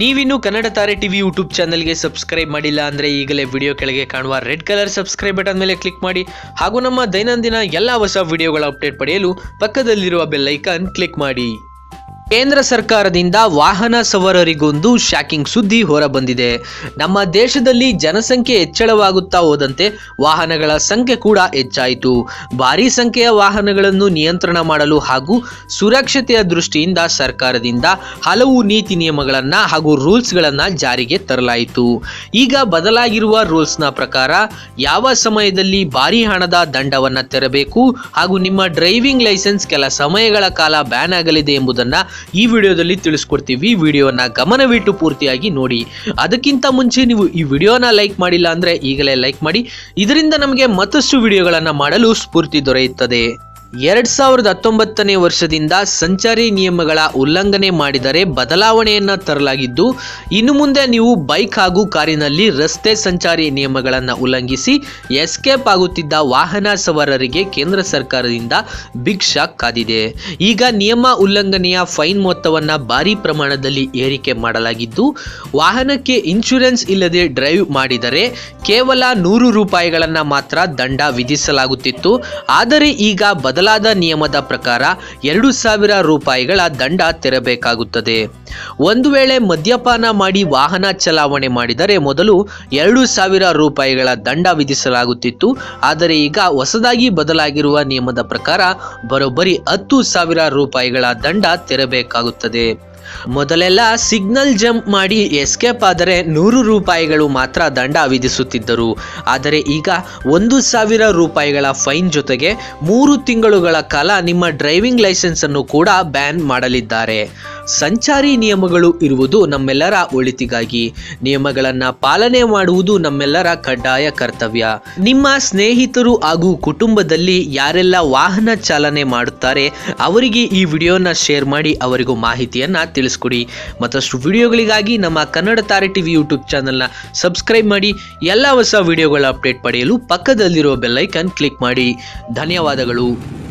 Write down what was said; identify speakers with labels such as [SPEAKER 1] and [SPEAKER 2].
[SPEAKER 1] ನೀವಿನ್ನು ಕನ್ನಡ ತಾರೆ TV YouTube ಚಾನಲ್ಗೆ ಸಬ್ಸ್ಕ್ರೈಬ್ ಮಾಡಿಲ್ಲ ಅಂದರೆ ಈಗಲೇ ವಿಡಿಯೋ ಕೆಳಗೆ ಕಾಣುವ ರೆಡ್ ಕಲರ್ ಸಬ್ಸ್ಕ್ರೈಬ್ ಬಟನ್ ಮೇಲೆ ಕ್ಲಿಕ್ ಮಾಡಿ ಹಾಗೂ ನಮ್ಮ ದೈನಂದಿನ ಎಲ್ಲ ಹೊಸ ವಿಡಿಯೋಗಳ ಅಪ್ಡೇಟ್ ಪಡೆಯಲು ಪಕ್ಕದಲ್ಲಿರುವ ಬೆಲ್ ಐಕಾನ್ ಕ್ಲಿಕ್ ಮಾಡಿ. ಕೇಂದ್ರ ಸರ್ಕಾರದಿಂದ ವಾಹನ ಸವಾರರಿಗೊಂದು ಶಾಕಿಂಗ್ ಸುದ್ದಿ ಹೊರಬಂದಿದೆ. ನಮ್ಮ ದೇಶದಲ್ಲಿ ಜನಸಂಖ್ಯೆ ಹೆಚ್ಚಳವಾಗುತ್ತಾ ಹೋದಂತೆ ವಾಹನಗಳ ಸಂಖ್ಯೆ ಕೂಡ ಹೆಚ್ಚಾಯಿತು. ಭಾರೀ ಸಂಖ್ಯೆಯ ವಾಹನಗಳನ್ನು ನಿಯಂತ್ರಣ ಮಾಡಲು ಹಾಗೂ ಸುರಕ್ಷತೆಯ ದೃಷ್ಟಿಯಿಂದ ಸರ್ಕಾರದಿಂದ ಹಲವು ನೀತಿ ನಿಯಮಗಳನ್ನು ಹಾಗೂ ರೂಲ್ಸ್ಗಳನ್ನು ಜಾರಿಗೆ ತರಲಾಯಿತು. ಈಗ ಬದಲಾಗಿರುವ ರೂಲ್ಸ್ನ ಪ್ರಕಾರ ಯಾವ ಸಮಯದಲ್ಲಿ ಭಾರೀ ಹಣದ ದಂಡವನ್ನು ತೆರಬೇಕು ಹಾಗೂ ನಿಮ್ಮ ಡ್ರೈವಿಂಗ್ ಲೈಸೆನ್ಸ್ ಕೆಲ ಸಮಯಗಳ ಕಾಲ ಬ್ಯಾನ್ ಆಗಲಿದೆ ಎಂಬುದನ್ನು ಈ ವಿಡಿಯೋದಲ್ಲಿ ತಿಳಿಸ್ಕೊಡ್ತೀವಿ. ವಿಡಿಯೋನ ಗಮನವಿಟ್ಟು ಪೂರ್ತಿಯಾಗಿ ನೋಡಿ. ಅದಕ್ಕಿಂತ ಮುಂಚೆ ನೀವು ಈ ವಿಡಿಯೋನ ಲೈಕ್ ಮಾಡಿಲ್ಲ ಅಂದರೆ ಈಗಲೇ ಲೈಕ್ ಮಾಡಿ. ಇದರಿಂದ ನಮಗೆ ಮತ್ತಷ್ಟು ವಿಡಿಯೋಗಳನ್ನು ಮಾಡಲು ಸ್ಫೂರ್ತಿ ದೊರೆಯುತ್ತದೆ. ಎರಡ್ ಸಾವಿರದ ಹತ್ತೊಂಬತ್ತನೇ ವರ್ಷದಿಂದ ಸಂಚಾರಿ ನಿಯಮಗಳ ಉಲ್ಲಂಘನೆ ಮಾಡಿದರೆ ಬದಲಾವಣೆಯನ್ನ ತರಲಾಗಿದ್ದು, ಇನ್ನು ಮುಂದೆ ನೀವು ಬೈಕ್ ಹಾಗೂ ಕಾರಿನಲ್ಲಿ ರಸ್ತೆ ಸಂಚಾರಿ ನಿಯಮಗಳನ್ನು ಉಲ್ಲಂಘಿಸಿ ಎಸ್ಕೇಪ್ ಆಗುತ್ತಿದ್ದ ವಾಹನ ಸವಾರರಿಗೆ ಕೇಂದ್ರ ಸರ್ಕಾರದಿಂದ ಬಿಗ್ ಶಾಕ್ ಕಾದಿದೆ. ಈಗ ನಿಯಮ ಉಲ್ಲಂಘನೆಯ ಫೈನ್ ಮೊತ್ತವನ್ನು ಭಾರಿ ಪ್ರಮಾಣದಲ್ಲಿ ಏರಿಕೆ ಮಾಡಲಾಗಿದ್ದು, ವಾಹನಕ್ಕೆ ಇನ್ಶೂರೆನ್ಸ್ ಇಲ್ಲದೆ ಡ್ರೈವ್ ಮಾಡಿದರೆ ಕೇವಲ ನೂರು ರೂಪಾಯಿಗಳನ್ನು ಮಾತ್ರ ದಂಡ ವಿಧಿಸಲಾಗುತ್ತಿತ್ತು. ಆದರೆ ಈಗ ಬದಲಾದ ನಿಯಮದ ಪ್ರಕಾರ ಎರಡು ಸಾವಿರ ರೂಪಾಯಿಗಳ ದಂಡ ತೆರಬೇಕಾಗುತ್ತದೆ. ಒಂದು ವೇಳೆ ಮದ್ಯಪಾನ ಮಾಡಿ ವಾಹನ ಚಲಾವಣೆ ಮಾಡಿದರೆ ಮೊದಲು ಎರಡು ಸಾವಿರ ರೂಪಾಯಿಗಳ ದಂಡ ವಿಧಿಸಲಾಗುತ್ತಿತ್ತು. ಆದರೆ ಈಗ ಹೊಸದಾಗಿ ಬದಲಾಗಿರುವ ನಿಯಮದ ಪ್ರಕಾರ ಬರೋಬ್ಬರಿ ಹತ್ತು ಸಾವಿರ ರೂಪಾಯಿಗಳ ದಂಡ ತೆರಬೇಕಾಗುತ್ತದೆ. ಮೊದಲೆಲ್ಲ ಸಿಗ್ನಲ್ ಜಂಪ್ ಮಾಡಿ ಎಸ್ಕೇಪ್ ಆದರೆ ನೂರು ರೂಪಾಯಿಗಳು ಮಾತ್ರ ದಂಡ ವಿಧಿಸುತ್ತಿದ್ದರು. ಆದರೆ ಈಗ ಒಂದು ಸಾವಿರ ರೂಪಾಯಿಗಳ ಫೈನ್ ಜೊತೆಗೆ ಮೂರು ತಿಂಗಳುಗಳ ಕಾಲ ನಿಮ್ಮ ಡ್ರೈವಿಂಗ್ ಲೈಸೆನ್ಸ್ ಅನ್ನು ಕೂಡ ಬ್ಯಾನ್ ಮಾಡಲಿದ್ದಾರೆ. ಸಂಚಾರಿ ನಿಯಮಗಳು ಇರುವುದು ನಮ್ಮೆಲ್ಲರ ಒಳಿತಿಗಾಗಿ. ನಿಯಮಗಳನ್ನು ಪಾಲನೆ ಮಾಡುವುದು ನಮ್ಮೆಲ್ಲರ ಕಡ್ಡಾಯ ಕರ್ತವ್ಯ. ನಿಮ್ಮ ಸ್ನೇಹಿತರು ಹಾಗೂ ಕುಟುಂಬದಲ್ಲಿ ಯಾರೆಲ್ಲ ವಾಹನ ಚಾಲನೆ ಮಾಡುತ್ತಾರೆ, ಅವರಿಗೆ ಈ ವಿಡಿಯೋನ ಶೇರ್ ಮಾಡಿ ಅವರಿಗೂ ಮಾಹಿತಿಯನ್ನ ತಿಳಿಸ್ಕೊಡಿ. ಮತ್ತಷ್ಟು ವಿಡಿಯೋಗಳಿಗಾಗಿ ನಮ್ಮ ಕನ್ನಡ ತಾರೆ ಟಿವಿ ಯೂಟ್ಯೂಬ್ ಚಾನಲ್ನ ಸಬ್ಸ್ಕ್ರೈಬ್ ಮಾಡಿ, ಎಲ್ಲ ಹೊಸ ವಿಡಿಯೋಗಳ ಅಪ್ಡೇಟ್ ಪಡೆಯಲು ಪಕ್ಕದಲ್ಲಿರೋ ಬೆಲ್ಲೈಕನ್ ಕ್ಲಿಕ್ ಮಾಡಿ. ಧನ್ಯವಾದಗಳು.